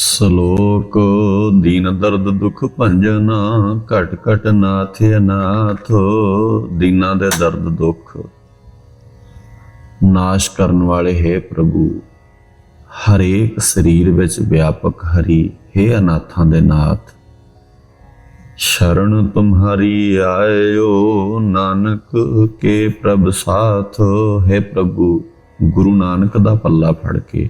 ਸ਼ਲੋਕ ਦੀਨ ਦਰਦ ਦੁਖ ਭੰਜਨ ਘਟ ਘਟ ਨਾਥ ਅਨਾਥ, ਦੀਨਾਂ ਦੇ ਦਰਦ ਦੁੱਖ। ਨਾਸ਼ ਕਰਨ ਵਾਲੇ ਹੈ ਪ੍ਰਭੂ, ਹਰੇਕ ਸਰੀਰ ਵਿੱਚ ਵਿਆਪਕ ਹਰੀ, ਹੈ ਅਨਾਥਾਂ ਦੇ ਨਾਥ। ਸ਼ਰਨ ਤੁਮਹਾਰੀ ਆਇਓ, ਨਾਨਕ ਕੇ ਪ੍ਰਭ ਸਾਥ, ਹੈ ਪ੍ਰਭੂ, ਗੁਰੂ ਨਾਨਕ ਦਾ ਪੱਲਾ ਫੜ ਕੇ।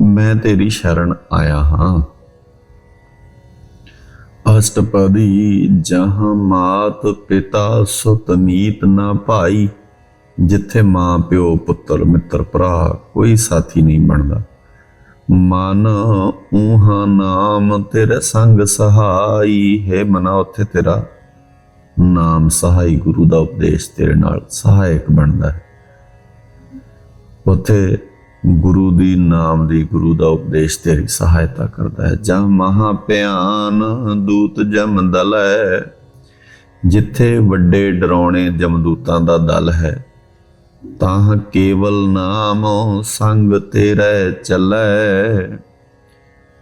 ਮੈਂ ਤੇਰੀ ਸ਼ਰਨ ਆਇਆ ਹਾਂ। ਅਸ਼ਟਪਦੀ ਜਹਾਂ ਮਾਤ ਪਿਤਾ ਸੁਤ ਨਾ ਭਾਈ, ਜਿੱਥੇ ਮਾਂ ਪਿਓ ਪੁੱਤਰ ਮਿੱਤਰ ਭਰਾ ਕੋਈ ਸਾਥੀ ਨਹੀਂ ਬਣਦਾ। ਮਨ ਊਹਾ ਨਾਮ ਤੇਰੇ ਸੰਗ ਸਹਾਈ, ਹੈ ਮਨਾ ਉੱਥੇ ਤੇਰਾ ਨਾਮ ਸਹਾਈ ਗੁਰੂ ਦਾ ਉਪਦੇਸ਼ ਤੇਰੇ ਨਾਲ ਸਹਾਇਕ ਬਣਦਾ ਹੈ। ਉੱਥੇ ਗੁਰੂ ਦੀ ਨਾਮ ਦੀ ਗੁਰੂ ਦਾ ਉਪਦੇਸ਼ ਤੇਰੀ ਸਹਾਇਤਾ ਕਰਦਾ ਹੈ। ਜਾਂ ਮਹਾ ਪਿਆਨ ਦੂਤ ਜਮ ਦਲ ਹੈ। ਜਿੱਥੇ ਵੱਡੇ ਡਰਾਉਣੇ ਜਮਦੂਤਾਂ ਦਾ ਦਲ ਹੈ, ਤਾਂ ਕੇਵਲ ਨਾਮ ਸੰਗ ਤੇਰੇ ਚੱਲੇ।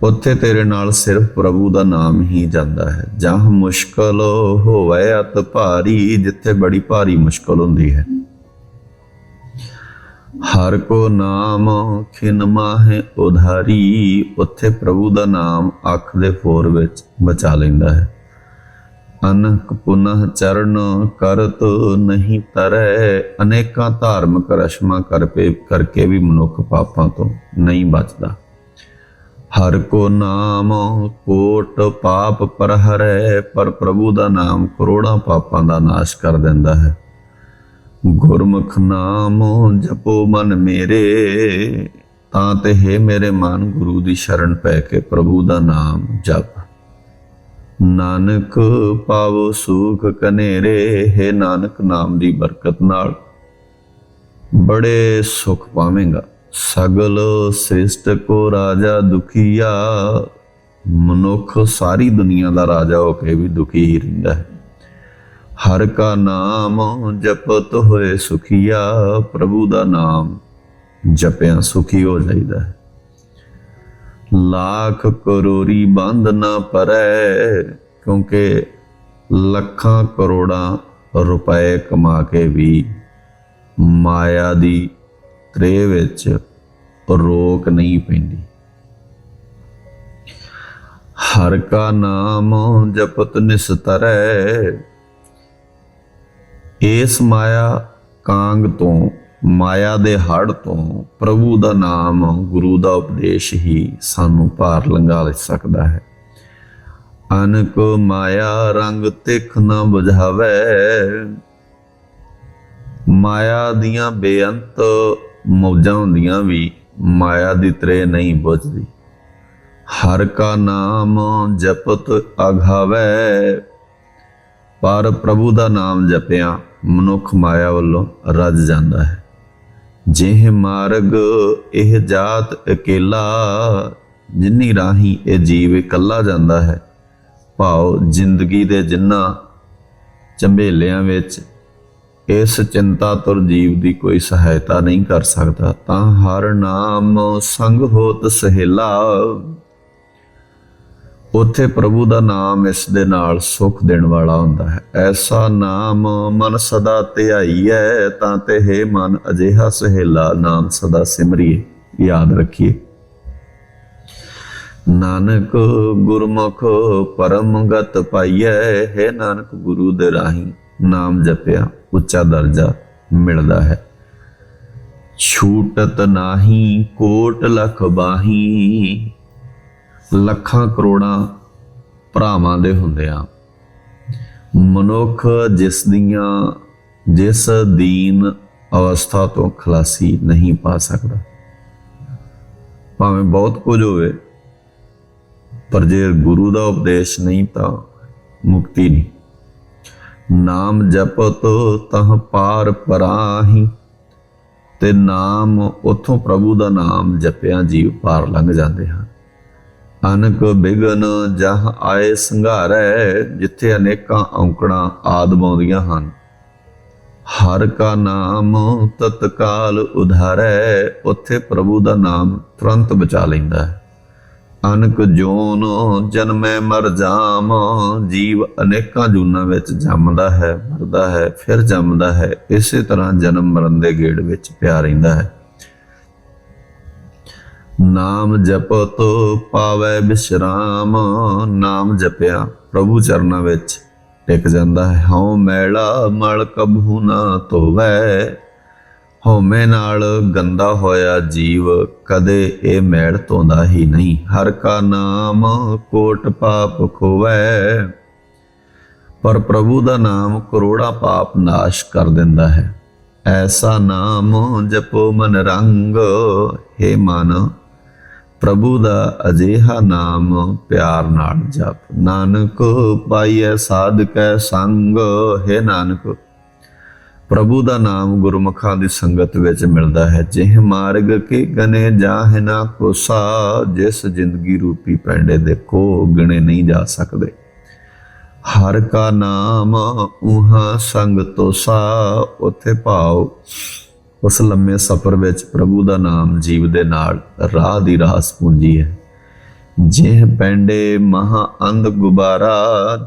ਉੱਥੇ ਤੇਰੇ ਨਾਲ ਸਿਰਫ ਪ੍ਰਭੂ ਦਾ ਨਾਮ ਹੀ ਜਾਂਦਾ ਹੈ। ਜਾਂ ਮੁਸ਼ਕਲ ਹੋਵੇ, ਅਤ ਭਾਰੀ, ਜਿੱਥੇ ਬੜੀ ਭਾਰੀ ਮੁਸ਼ਕਲ ਹੁੰਦੀ ਹੈ। ਹਰ ਕੋ ਨਾਮ ਖਿਨ ਮਾਹੇ ਉਧਾਰੀ, ਉੱਥੇ ਪ੍ਰਭੂ ਦਾ ਨਾਮ ਅੱਖ ਦੇ ਫੋਰ ਵਿੱਚ ਬਚਾ ਲੈਂਦਾ ਹੈ। ਅਨਕ ਪੁਨਹ ਚਰਨ ਕਰਤ ਨਹੀਂ ਤਰੈ, ਅਨੇਕਾਂ ਧਾਰਮਿਕ ਰਸ਼ਮਾਂ ਕਰਪੇ ਕਰਕੇ ਵੀ ਮਨੁੱਖ ਪਾਪਾਂ ਤੋਂ ਨਹੀਂ ਬਚਦਾ। ਹਰ ਕੋ ਨਾਮ ਕੋਟ ਪਾਪ ਪਰ ਹਰੈ ਪਰ ਪ੍ਰਭੂ ਦਾ ਨਾਮ ਕਰੋੜਾਂ ਪਾਪਾਂ ਦਾ ਨਾਸ਼ ਕਰ ਦਿੰਦਾ ਹੈ। ਗੁਰਮੁਖ ਨਾਮ ਜਪੋ ਮਨ ਮੇਰੇ, ਤਾਂ ਤੇ ਹੈ ਮੇਰੇ ਮਨ ਗੁਰੂ ਦੀ ਸ਼ਰਨ ਪੈ ਕੇ ਪ੍ਰਭੂ ਦਾ ਨਾਮ ਜਪ। ਨਾਨਕ ਪਾਵੋ ਸੁਖ ਕਨੇਰੇ, ਹੈ ਨਾਨਕ ਨਾਮ ਦੀ ਬਰਕਤ ਨਾਲ। ਬੜੇ ਸੁਖ ਪਾਵੇਂਗਾ, ਸਗਲ ਸ੍ਰਿਸ਼ਟ ਕੋ ਰਾਜਾ ਦੁਖੀਆ, ਮਨੁੱਖ ਸਾਰੀ ਦੁਨੀਆ ਦਾ ਰਾਜਾ ਹੋ ਕੇ ਵੀ ਦੁਖੀ ਹੀ ਰਹਿੰਦਾ ਹੈ। ਹਰ ਕਾ ਨਾਮ ਜਪਤ ਹੋਏ ਸੁਖੀਆ ਪ੍ਰਭੂ ਦਾ ਨਾਮ, ਜਪਿਆ ਸੁਖੀ ਹੋ ਜਾਈਦਾ ਹੈ। ਲੱਖ ਕਰੋੜੀ ਬੰਦ ਨਾ ਪਰੈ, ਕਿਉਂਕਿ ਲੱਖਾਂ ਕਰੋੜਾਂ ਰੁਪਏ ਕਮਾ ਕੇ ਵੀ ਮਾਇਆ ਦੀ ਤ੍ਰੇ ਵਿੱਚ ਰੋਕ ਨਹੀਂ ਪੈਂਦੀ। ਹਰ ਕਾ ਨਾਮ ਜਪਤ ਨਿਸਤਰੈ ਇਸ ਮਾਇਆ ਕਾਂਗ ਤੋਂ, ਮਾਇਆ ਦੇ ਹੜ ਤੋਂ ਪ੍ਰਭੂ ਦਾ ਨਾਮ ਗੁਰੂ ਦਾ ਉਪਦੇਸ਼ ਹੀ ਸਾਨੂੰ ਪਾਰ ਲੰਘਾ ਲੈ ਸਕਦਾ ਹੈ। ਅਨਕ ਮਾਇਆ ਰੰਗ ਤਿੱਖ ਨਾ ਬੁਝਾਵੇ। ਮਾਇਆ ਦੀਆਂ ਬੇਅੰਤ ਮੌਜਾਂ ਹੁੰਦੀਆਂ ਵੀ ਮਾਇਆ ਦੀ ਤਰੇ ਨਹੀਂ ਬੁਝਦੀ। ਹਰ ਕਾ ਨਾਮ ਜਪਤ ਅਘਾਵੇ ਪਰ ਪ੍ਰਭੂ ਦਾ ਨਾਮ ਜਪਿਆ ਮਨੁੱਖ ਮਾਇਆ ਵੱਲੋਂ ਰੱਜ ਜਾਂਦਾ ਹੈ। ਜਿਹ ਮਾਰਗ ਇਹ ਜਾਤ ਇਕੇਲਾ, ਜਿੰਨੀ ਰਾਹੀ ਇਹ ਜੀਵ ਇਕੱਲਾ ਜਾਂਦਾ ਹੈ। ਭਾਵ ਜ਼ਿੰਦਗੀ ਦੇ ਜਿੰਨਾ ਚੰਬੇਲਿਆਂ ਵਿੱਚ ਇਸ ਚਿੰਤਾ ਤੁਰ ਜੀਵ ਦੀ ਕੋਈ ਸਹਾਇਤਾ ਨਹੀਂ ਕਰ ਸਕਦਾ, ਤਾਂ ਹਰ ਨਾਮ ਸੰਗ ਹੋਤ ਸਹੇਲਾ। ਉੱਥੇ ਪ੍ਰਭੂ ਦਾ ਨਾਮ ਇਸ ਦੇ ਨਾਲ ਸੁਖ ਦੇਣ ਵਾਲਾ ਹੁੰਦਾ ਹੈ। ਐਸਾ ਨਾਮ ਮਨ ਸਦਾ ਧਿਆਈਐ ਤਾਂ ਤੇ ਹੈ ਮਨ ਅਜਿਹਾ ਸਹੇਲਾ ਨਾਮ ਸਦਾ ਸਿਮਰੀਏ। ਯਾਦ ਰੱਖੀਏ। ਨਾਨਕ ਗੁਰਮੁਖ ਪਰਮ ਗਤ ਪਾਈਐ, ਹੈ ਨਾਨਕ ਗੁਰੂ ਦੇ ਰਾਹੀਂ ਨਾਮ ਜਪਿਆ, ਉੱਚਾ ਦਰਜਾ ਮਿਲਦਾ ਹੈ। ਛੂਟਤ ਨਾਹੀ, ਕੋਟ ਲਖ ਬਾਹੀ ਲੱਖਾਂ ਕਰੋੜਾਂ ਭਰਾਵਾਂ ਦੇ ਹੁੰਦੇ ਆ। ਮਨੁੱਖ ਜਿਸ ਦੀਆਂ, ਜਿਸ ਦੀਨ ਅਵਸਥਾ ਤੋਂ ਖਲਾਸੀ ਨਹੀਂ ਪਾ ਸਕਦਾ। ਭਾਵੇਂ ਬਹੁਤ ਕੁਝ ਹੋਵੇ, ਪਰ ਜੇ ਗੁਰੂ ਦਾ ਉਪਦੇਸ਼ ਨਹੀਂ ਤਾਂ ਮੁਕਤੀ ਨਹੀਂ। ਨਾਮ ਜਪਤ ਤਹ ਪਾਰ ਪਰਾਹੀ, ਤੇ ਨਾਮ, ਉਥੋਂ ਪ੍ਰਭੂ ਦਾ ਨਾਮ ਜਪਿਆ ਜੀਵ ਪਾਰ ਲੰਘ ਜਾਂਦੇ ਹਨ। ਅਨਕ ਬਿਗਨ ਜਹ ਆਏ ਸੰਘਾਰੈ, ਜਿੱਥੇ ਅਨੇਕਾਂ ਔਂਕੜਾਂ ਆਦਮ ਆਉਂਦੀਆਂ ਹਨ। ਹਰ ਕਾ ਨਾਮ ਤਤਕਾਲ ਉਧਾਰੈ, ਉੱਥੇ ਪ੍ਰਭੂ ਦਾ ਨਾਮ ਤੁਰੰਤ ਬਚਾ ਲੈਂਦਾ ਹੈ। ਅਨਕ ਜੋਨ ਜਨਮੈ ਮਰ ਜਾਮ, ਜੀਵ ਅਨੇਕਾਂ ਜੂਨਾਂ ਵਿੱਚ ਜੰਮਦਾ ਹੈ, ਮਰਦਾ ਹੈ, ਫਿਰ ਜੰਮਦਾ ਹੈ, ਇਸੇ ਤਰ੍ਹਾਂ ਜਨਮ ਮਰਨ ਦੇ ਗੇੜ ਵਿੱਚ ਪਿਆ ਰਹਿੰਦਾ ਹੈ। ਨਾਮ ਜਪਤ ਪਾਵੈ ਬਿਸ਼ਰਾਮ, ਨਾਮ ਜਪਿਆ ਪ੍ਰਭੂ ਚਰਨਾਂ ਵਿੱਚ। ਟਿਕ ਜਾਂਦਾ ਹੈ, ਹਉ ਮੈਲਾ ਮਲ ਕਬਹੂ ਨਾ ਧੋਵੈ। ਹਉਮੈ ਨਾਲ ਗੰਦਾ ਹੋਇਆ ਜੀਵ, ਕਦੇ ਇਹ ਮੈਲ ਧੋਂਦਾ ਹੀ ਨਹੀਂ। ਹਰ ਕਾ ਨਾਮ ਕੋਟ ਪਾਪ ਖੋਵੈ। ਪਰ ਪ੍ਰਭੂ ਦਾ ਨਾਮ ਕਰੋੜਾ ਪਾਪ ਨਾਸ਼ ਕਰ ਦਿੰਦਾ ਹੈ। ਐਸਾ ਨਾਮ ਜਪੋ ਮਨ ਰੰਗ, ਹੈ ਮਨ ਪ੍ਰਭੂ ਦਾ ਅਜਿਹਾ ਨਾਮ ਪਿਆਰ ਨਾਲ ਜਪ। ਨਾਨਕ ਪਾਈਐ ਸਾਧਕੈ ਸੰਗ, ਹੈ ਨਾਨਕ। ਪ੍ਰਭੂ ਦਾ ਨਾਮ ਗੁਰਮੁਖਾਂ ਦੀ ਸੰਗਤ ਵਿੱਚ ਮਿਲਦਾ ਹੈ। ਜਿਹ ਮਾਰਗ ਕੇ ਗਨੇ ਜਾਹ ਨਾ ਕੋਸਾ, ਜਿਸ ਜ਼ਿੰਦਗੀ ਰੂਪੀ ਪੈਂਡੇ ਦੇ ਕੋ ਗਣੇ ਨਹੀਂ ਜਾ ਸਕਦੇ। ਹਰ ਕਾ ਨਾਮ ਉਹਾ ਸੰਗ ਤੋਸਾ, ਉਥੇ ਭਾਵ ਉਸ ਲੰਮੇ ਸਫ਼ਰ ਵਿੱਚ ਪ੍ਰਭੂ ਦਾ ਨਾਮ ਜੀਵ ਦੇ ਨਾਲ ਰਾਹ ਦੀ ਰਾਸ ਪੂੰਜੀ ਹੈ। ਜਿਹ ਪੈਂਡੇ ਮਹਾ ਅੰਧ ਗੁਬਾਰਾ,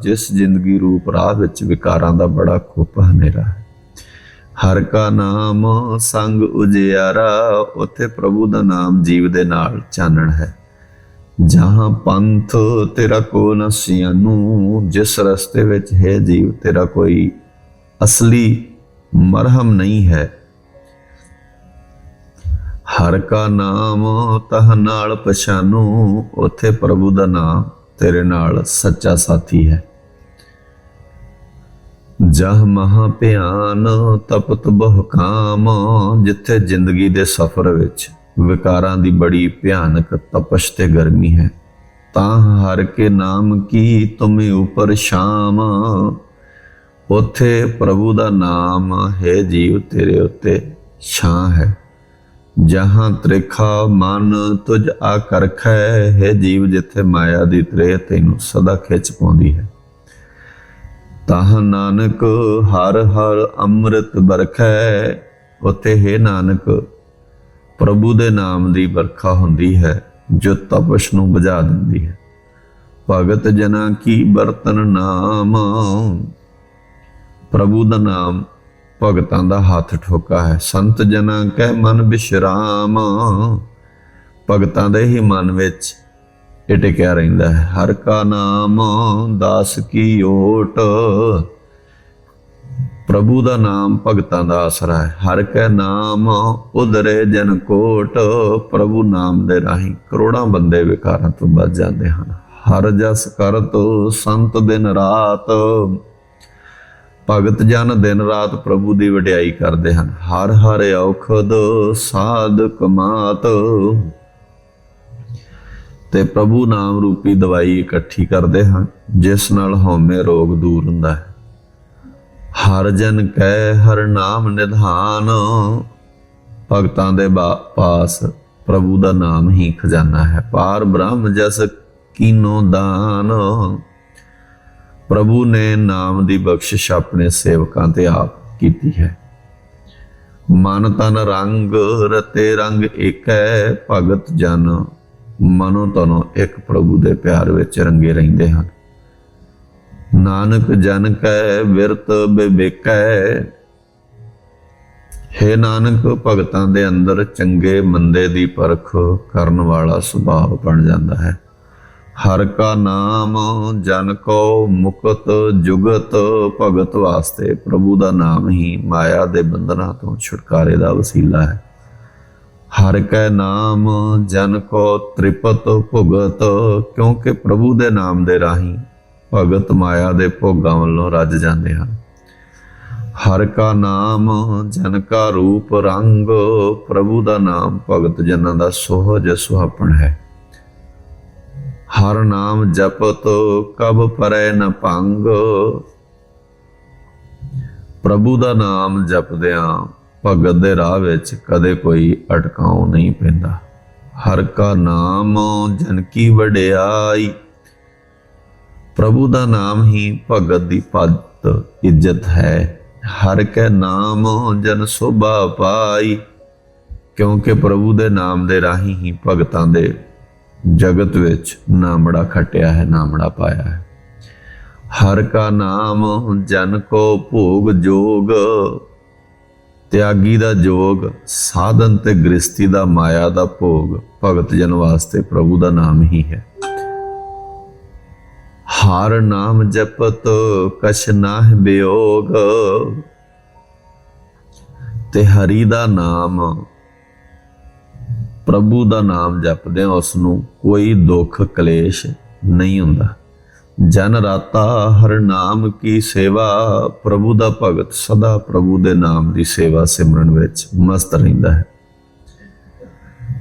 ਜਿਸ ਜ਼ਿੰਦਗੀ ਰੂਪ ਰਾਹ ਵਿੱਚ ਵਿਕਾਰਾਂ ਦਾ ਬੜਾ ਖੋਪ ਹਨੇਰਾ ਹੈ। ਹਰ ਕਾ ਨਾਮ ਸੰਗ ਉਜਿਆਰਾ, ਉਥੇ ਪ੍ਰਭੂ ਦਾ ਨਾਮ ਜੀਵ ਦੇ ਨਾਲ ਚਾਨਣ ਹੈ। ਜਹਾਂ ਪੰਥ ਤੇਰਾ ਕੋ ਨਸ਼ੀਆਂ ਨੂੰ ਜਿਸ ਰਸਤੇ ਵਿੱਚ ਹੈ ਜੀਵ ਤੇਰਾ ਕੋਈ ਅਸਲੀ ਮਰਹਮ ਨਹੀਂ ਹੈ। ਹਰ ਕਾ ਨਾਮ ਤਹ ਨਾਲ ਪਛਾਨੂ, ਉਥੇ ਪ੍ਰਭੂ ਦਾ ਨਾਮ ਤੇਰੇ ਨਾਲ ਸੱਚਾ ਸਾਥੀ ਹੈ। ਜਹ ਮਹਾ ਭਿਆਨ ਤਪਤ ਬਹੁ ਕਾਮ, ਜਿੱਥੇ ਜ਼ਿੰਦਗੀ ਦੇ ਸਫ਼ਰ ਵਿੱਚ ਵਿਕਾਰਾਂ ਦੀ ਬੜੀ ਭਿਆਨਕ ਤਪਸ਼ ਤੇ ਗਰਮੀ ਹੈ, ਤਾਂ ਹਰ ਕੇ ਨਾਮ ਕੀ ਤੁਮੇ ਉਪਰ ਸ਼ਾਮ। ਉਥੇ ਪ੍ਰਭੂ ਦਾ ਨਾਮ ਹੈ ਜੀਵ ਤੇਰੇ ਉੱਤੇ ਛਾਂ ਹੈ। ਜਹਾਂ ਤ੍ਰਿਖਾ ਮਨ ਤੁਝ ਆ ਕਰਖੈ ਹੈ ਜੀਵ ਜਿੱਥੇ ਮਾਇਆ ਦੀ ਤ੍ਰੇਹ ਤੈਨੂੰ ਸਦਾ ਖਿੱਚ ਪਾਉਂਦੀ ਹੈ। ਤਾਹ ਨਾਨਕ ਹਰ ਹਰ ਅੰਮ੍ਰਿਤ ਬਰਖੈ ਉਤੇ ਹੈ ਨਾਨਕ, ਪ੍ਰਭੂ ਦੇ ਨਾਮ ਦੀ ਵਰਖਾ ਹੁੰਦੀ ਹੈ, ਜੋ ਤਪਸ਼ ਨੂੰ ਬੁਝਾ ਦਿੰਦੀ ਹੈ। ਭਗਤ ਜਨਾ ਕੀ ਬਰਤਨ ਨਾਮ? ਪ੍ਰਭੂ ਦਾ ਨਾਮ ਭਗਤਾਂ ਦਾ ਹੱਥ ਠੋਕਾ ਹੈ। ਸੰਤ ਜਨਾਂ ਕਹਿ ਮਨ ਬਿਸ਼ਰਾਮ। ਭਗਤਾਂ ਦੇ ਹੀ ਮਨ ਵਿੱਚ ਇਹ ਟਿਕਿਆ ਰਹਿੰਦਾ ਹੈ। ਹਰ ਕਾ ਨਾਮ ਦਾਸ ਕੀ ਓਟ। ਪ੍ਰਭੂ ਦਾ ਨਾਮ ਭਗਤਾਂ ਦਾ ਆਸਰਾ ਹੈ। ਹਰ ਕੈ ਨਾਮ ਉਦਰੇ ਜਨ ਕੋਟ। ਪ੍ਰਭੂ ਨਾਮ ਦੇ ਰਾਹੀਂ ਕਰੋੜਾਂ ਬੰਦੇ ਵਿਕਾਰਾਂ ਤੋਂ ਬਚ ਜਾਂਦੇ ਹਨ। ਹਰ ਜਸ ਕਰਤ ਸੰਤ ਦਿਨ ਰਾਤ। ਭਗਤ ਜਨ ਦਿਨ ਰਾਤ ਪ੍ਰਭੂ ਦੀ ਵਡਿਆਈ ਕਰਦੇ ਹਨ। ਹਰ ਹਰ ਔਖਦ ਸਾਧ ਕਮਾਤ ਤੇ ਪ੍ਰਭੂ ਨਾਮ ਰੂਪੀ ਦਵਾਈ ਇਕੱਠੀ ਕਰਦੇ ਹਨ, ਜਿਸ ਨਾਲ ਹਉਮੈ ਰੋਗ ਦੂਰ ਹੁੰਦਾ ਹੈ। ਹਰ ਜਨ ਕੈ ਹਰ ਨਾਮ ਨਿਧਾਨ, ਭਗਤਾਂ ਦੇ ਬਾ- ਪਾਸ ਪ੍ਰਭੂ ਦਾ ਨਾਮ ਹੀ ਖਜ਼ਾਨਾ ਹੈ। ਪਾਰ ਬ੍ਰਹਮ ਜਸ ਕੀਨੋ ਦਾਨ। ਪ੍ਰਭੂ ਨੇ ਨਾਮ ਦੀ ਬਖਸ਼ਿਸ਼ ਆਪਣੇ ਸੇਵਕਾਂ ਤੇ ਆਪ ਕੀਤੀ ਹੈ। ਮਨ ਤਨ ਰੰਗ, ਰਤੇ ਰੰਗ ਏਕੈ, ਭਗਤ ਜਨ ਮਨੋ ਤਨੋ ਇੱਕ ਪ੍ਰਭੂ ਦੇ ਪਿਆਰ ਵਿੱਚ ਰੰਗੇ ਰਹਿੰਦੇ ਹਨ। ਨਾਨਕ ਜਨ ਕੈ ਵਿਰਤ ਬਿਬੇਕੈ ਹੇ ਨਾਨਕ, ਭਗਤਾਂ ਦੇ ਅੰਦਰ ਚੰਗੇ ਮੰਦੇ ਦੀ ਪਰਖ ਕਰਨ ਵਾਲਾ ਸੁਭਾਅ ਬਣ ਜਾਂਦਾ ਹੈ। ਹਰ ਕਾ ਨਾਮ ਜਨ ਕੋ ਮੁਕਤ ਜੁਗਤ ਭਗਤ ਵਾਸਤੇ ਪ੍ਰਭੂ ਦਾ ਨਾਮ ਹੀ ਮਾਇਆ ਦੇ ਬੰਧਨਾਂ ਤੋਂ ਛੁਟਕਾਰੇ ਦਾ ਵਸੀਲਾ ਹੈ। ਹਰ ਕੈ ਨਾਮ ਜਨ ਕੋ ਤ੍ਰਿਪਤ ਭੁਗਤ, ਕਿਉਂਕਿ ਪ੍ਰਭੂ ਦੇ ਨਾਮ ਦੇ ਰਾਹੀਂ ਭਗਤ ਮਾਇਆ ਦੇ ਭੋਗਾਂ ਵੱਲੋਂ ਰੱਜ ਜਾਂਦੇ ਹਨ। ਹਰ ਕਾ ਨਾਮ ਜਨ ਕਾ ਰੂਪ ਰੰਗ, ਪ੍ਰਭੂ ਦਾ ਨਾਮ ਭਗਤ ਜਨਾਂ ਦਾ ਸੋਹਜ ਸੁਹਾਪਣ ਹੈ। ਹਰ ਨਾਮ ਜਪਤ ਕਬ ਪਰੈ ਨ ਭੰਗ। ਪ੍ਰਭੂ ਦਾ ਨਾਮ ਜਪਦਿਆਂ ਭਗਤ ਦੇ ਰਾਹ ਵਿੱਚ ਕਦੇ ਕੋਈ ਅਟਕਾਉ ਨਹੀਂ ਪੈਂਦਾ। ਹਰ ਕਾ ਨਾਮ ਜਨ ਕੀ ਵਡਿਆਈ। ਪ੍ਰਭੂ ਦਾ ਨਾਮ ਹੀ ਭਗਤ ਦੀ ਪੱਤ ਇੱਜ਼ਤ ਹੈ। ਹਰ ਕੈ ਨਾਮ ਜਨ ਸੋਭਾ ਪਾਈ। ਕਿਉਂਕਿ ਪ੍ਰਭੂ ਦੇ ਨਾਮ ਦੇ ਰਾਹੀਂ ਹੀ ਭਗਤਾਂ ਦੇ ਜਗਤ ਵਿੱਚ ਨਾਮੜਾ ਖਟਿਆ ਹੈ, ਨਾਮੜਾ ਪਾਇਆ ਹੈ। ਹਰ ਕਾ ਨਾਮ, ਜਨ ਕੋ ਭੋਗ ਜੋਗ, ਤਿਆਗੀ ਦਾ ਜੋਗ, ਸਾਧਨ ਤੇ ਗ੍ਰਸਤੀ ਦਾ ਮਾਇਆ ਦਾ ਭੋਗ, ਭਗਤ ਜਨ ਵਾਸਤੇ ਪ੍ਰਭੂ ਦਾ ਨਾਮ ਹੀ ਹੈ। ਹਰ ਨਾਮ ਜਪਤ, ਕਛ ਨਾਹ ਬਿਯੋਗ, ਤੇ ਹਰੀ ਦਾ ਨਾਮ ਪ੍ਰਭੂ ਦਾ ਨਾਮ ਜਪਦੇ ਉਸ ਨੂੰ ਕੋਈ ਦੁੱਖ ਕਲੇਸ਼ ਨਹੀਂ ਹੁੰਦਾ। ਜਨ ਰਾਤਾ ਹਰ ਨਾਮ ਕੀ ਸੇਵਾ, ਪ੍ਰਭੂ ਦਾ ਭਗਤ ਸਦਾ ਪ੍ਰਭੂ ਦੇ ਨਾਮ ਦੀ ਸੇਵਾ ਸਿਮਰਨ ਵਿੱਚ ਮਸਤ ਰਹਿੰਦਾ ਹੈ।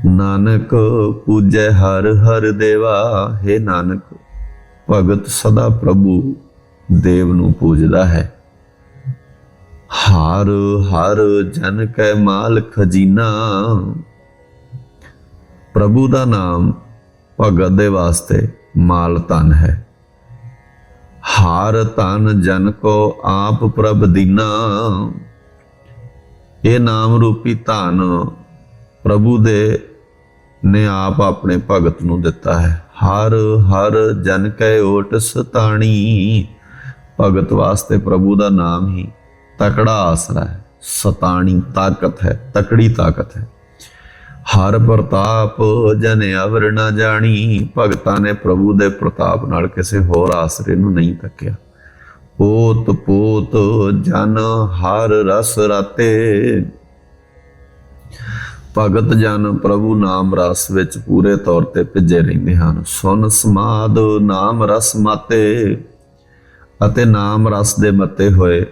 ਨਾਨਕ ਪੂਜੈ ਹਰ ਹਰ ਦੇਵਾ, ਹੈ ਨਾਨਕ, ਭਗਤ ਸਦਾ ਪ੍ਰਭੂ ਦੇਵ ਨੂੰ ਪੂਜਦਾ ਹੈ। ਹਰ ਹਰ ਜਨ ਕੈ ਮਾਲ ਖਜ਼ੀਨਾ ਪ੍ਰਭੂ ਦਾ ਨਾਮ ਭਗਤ ਦੇ ਵਾਸਤੇ ਮਾਲ ਧਨ ਹੈ। ਹਾਰ ਧਨ ਜਨ ਕੋ ਆਪ ਪ੍ਰਭ ਦੀਨਾ। ਇਹ ਨਾਮ ਰੂਪੀ ਧਨ ਪ੍ਰਭੂ ਦੇ ਨੇ ਆਪ ਆਪਣੇ ਭਗਤ ਨੂੰ ਦਿੱਤਾ ਹੈ। ਹਰ ਹਰ ਜਨ ਕੈ ਓਟ ਸਤਾਣੀ। ਭਗਤ ਵਾਸਤੇ ਪ੍ਰਭੂ ਦਾ ਨਾਮ ਹੀ ਤਕੜਾ ਆਸਰਾ ਹੈ। ਸਤਾਣੀ ਤਾਕਤ ਹੈ, ਤਕੜੀ ਤਾਕਤ ਹੈ। ਹਰ ਪ੍ਰਤਾਪ ਜਨ ਅਵਰ ਨਾ ਜਾਣੀ। ਭਗਤਾਂ ਨੇ ਪ੍ਰਭੂ ਦੇ ਪ੍ਰਤਾਪ ਨਾਲ ਕਿਸੇ ਹੋਰ ਆਸਰੇ ਨੂੰ ਨਹੀਂ ਤੱਕਿਆ। ਪੋਤ ਪੋਤ ਜਨ ਹਰ ਰਸ ਰਾਤੇ। ਭਗਤ ਜਨ ਪ੍ਰਭੂ ਨਾਮ ਰਸ ਵਿੱਚ ਪੂਰੇ ਤੌਰ ਤੇ ਭਿੱਜੇ ਰਹਿੰਦੇ ਹਨ। ਸੁਨ ਸਮਾਦ ਨਾਮ ਰਸ ਮਾਤੇ ਅਤੇ ਨਾਮ ਰਸ ਦੇ ਮਤੇ ਹੋਏ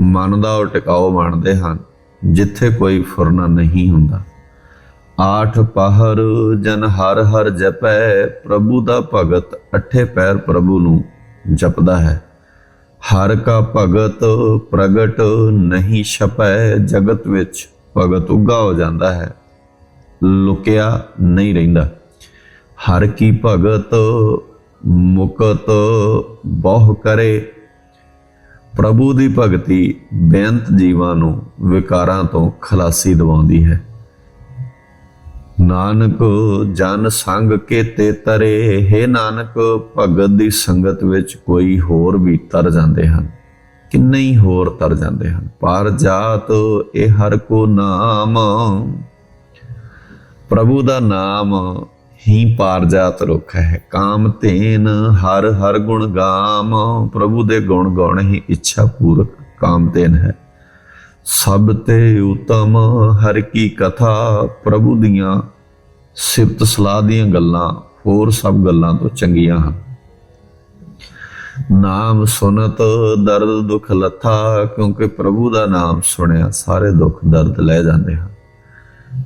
ਮਨ ਦਾ ਉਹ ਟਿਕਾਓ ਬਣਦੇ ਹਨ, ਜਿੱਥੇ ਕੋਈ ਫੁਰਨਾ ਨਹੀਂ ਹੁੰਦਾ। ਆਠ ਪਹਰ ਜਨ ਹਰ ਹਰ ਜਪੈ, ਪ੍ਰਭੂ ਦਾ ਭਗਤ ਅਠੇ ਪੈਰ ਪ੍ਰਭੂ ਨੂੰ ਜਪਦਾ ਹੈ। ਹਰ ਕਾ ਭਗਤ ਪ੍ਰਗਟ ਨਹੀਂ ਛਪੈ, ਜਗਤ ਵਿੱਚ ਭਗਤ ਉੱਗਾ ਹੋ ਜਾਂਦਾ ਹੈ। ਲੁਕਿਆ ਨਹੀਂ ਰਹਿੰਦਾ। ਹਰ ਕੀ ਭਗਤ ਮੁਕਤ ਬਹੁ ਕਰੇ। ਪ੍ਰਭੂ ਦੀ ਭਗਤੀ ਬੇਅੰਤ ਜੀਵਾਂ ਨੂੰ ਵਿਕਾਰਾਂ ਤੋਂ ਖਲਾਸੀ ਦਿਵਾਉਂਦੀ ਹੈ। ਨਾਨਕ ਜਨ ਸੰਗ ਕੇਤੇ ਤਰੇ, ਹੈ ਨਾਨਕ, ਭਗਤ ਦੀ ਸੰਗਤ ਵਿੱਚ ਕੋਈ ਹੋਰ ਵੀ ਤਰ ਜਾਂਦੇ ਹਨ। ਕਿੰਨੇ ਹੀ ਹੋਰ ਤਰ ਜਾਂਦੇ ਹਨ। ਪਰ ਜਾਤ ਇਹ ਹਰ ਕੋ ਨਾਮ, ਪ੍ਰਭੂ ਦਾ ਨਾਮ ਹੀ ਪਾਰ ਜਾਤ ਰੁਖ ਹੈ। ਕਾਮ ਧੇਨ ਹਰ ਹਰ ਗੁਣ ਗਾਮ, ਪ੍ਰਭੂ ਦੇ ਗੁਣ ਗਾਉਣ ਹੀ ਇੱਛਾ ਪੂਰਕ ਕਾਮ ਧੇਨ ਹੈ। ਸਭ ਤੇ ਉਤਮ ਹਰ ਕੀ ਕਥਾ ਪ੍ਰਭੂ ਦੀਆਂ ਸਿਫਤ ਸਲਾਹ ਦੀਆਂ ਗੱਲਾਂ ਹੋਰ ਸਭ ਗੱਲਾਂ ਤੋਂ ਚੰਗੀਆਂ ਹਨ। ਨਾਮ ਸੁਨਤ ਦਰਦ ਦੁਖ ਲੱਥਾ, ਕਿਉਂਕਿ ਪ੍ਰਭੂ ਦਾ ਨਾਮ ਸੁਣਿਆ ਸਾਰੇ ਦੁੱਖ ਦਰਦ ਲੈ ਜਾਂਦੇ ਹਨ।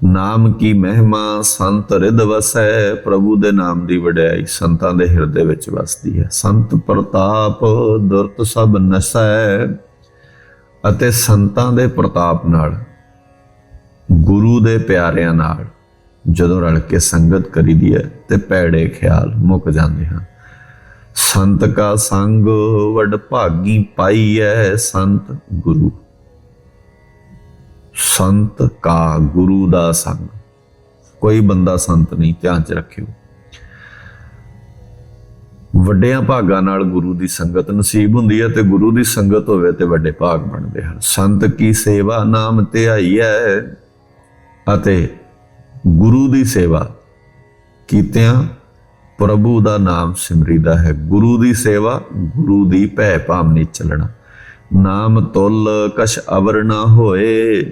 ਨਾਮ ਕੀ ਮਹਿਮਾ ਸੰਤ ਰਿਦ ਵਸੈ, ਪ੍ਰਭੂ ਦੇ ਨਾਮ ਦੀ ਵਡਿਆਈ ਸੰਤਾਂ ਦੇ ਹਿਰਦੇ ਵਿੱਚ ਵਸਦੀ ਹੈ। ਸੰਤ ਪ੍ਰਤਾਪ ਦੁਰਤ ਸਭ ਨਸੈ ਅਤੇ ਸੰਤਾਂ ਦੇ ਪ੍ਰਤਾਪ ਨਾਲ, ਗੁਰੂ ਦੇ ਪਿਆਰਿਆਂ ਨਾਲ ਜਦੋਂ ਰਲ ਕੇ ਸੰਗਤ ਕਰੀਦੀ ਹੈ ਤੇ ਭੈੜੇ ਖਿਆਲ ਮੁੱਕ ਜਾਂਦੇ ਹਨ। ਸੰਤ ਕਾ ਸੰਗ ਵਡ ਭਾਗੀ ਪਾਈ ਹੈ ਸੰਤ ਗੁਰੂ। ਸੰਤ ਕਾ ਗੁਰੂ ਦਾ ਸੰਗ। ਕੋਈ ਬੰਦਾ ਸੰਤ ਨਹੀਂ, ਧਿਆਨ ਚ ਰੱਖਿਓ। ਵੱਡਿਆਂ ਭਾਗਾਂ ਨਾਲ ਗੁਰੂ ਦੀ ਸੰਗਤ ਨਸੀਬ ਹੁੰਦੀ ਹੈ ਤੇ ਗੁਰੂ ਦੀ ਸੰਗਤ ਹੋਵੇ ਤੇ ਵੱਡੇ ਭਾਗ ਬਣਦੇ ਹਨ। ਸੰਤ ਕੀ ਸੇਵਾ ਨਾਮ ਧਿਆਈ ਹੈ ਅਤੇ ਗੁਰੂ ਦੀ ਸੇਵਾ ਕੀਤਿਆਂ ਪ੍ਰਭੂ ਦਾ ਨਾਮ ਸਿਮਰੀਦਾ ਹੈ। ਗੁਰੂ ਦੀ ਸੇਵਾ, ਗੁਰੂ ਦੀ ਭੈ ਭਾਵਨੀ ਚੱਲਣਾ। ਨਾਮ ਤੁਲ ਕਛ ਅਵਰ ਨਾ ਹੋਏ।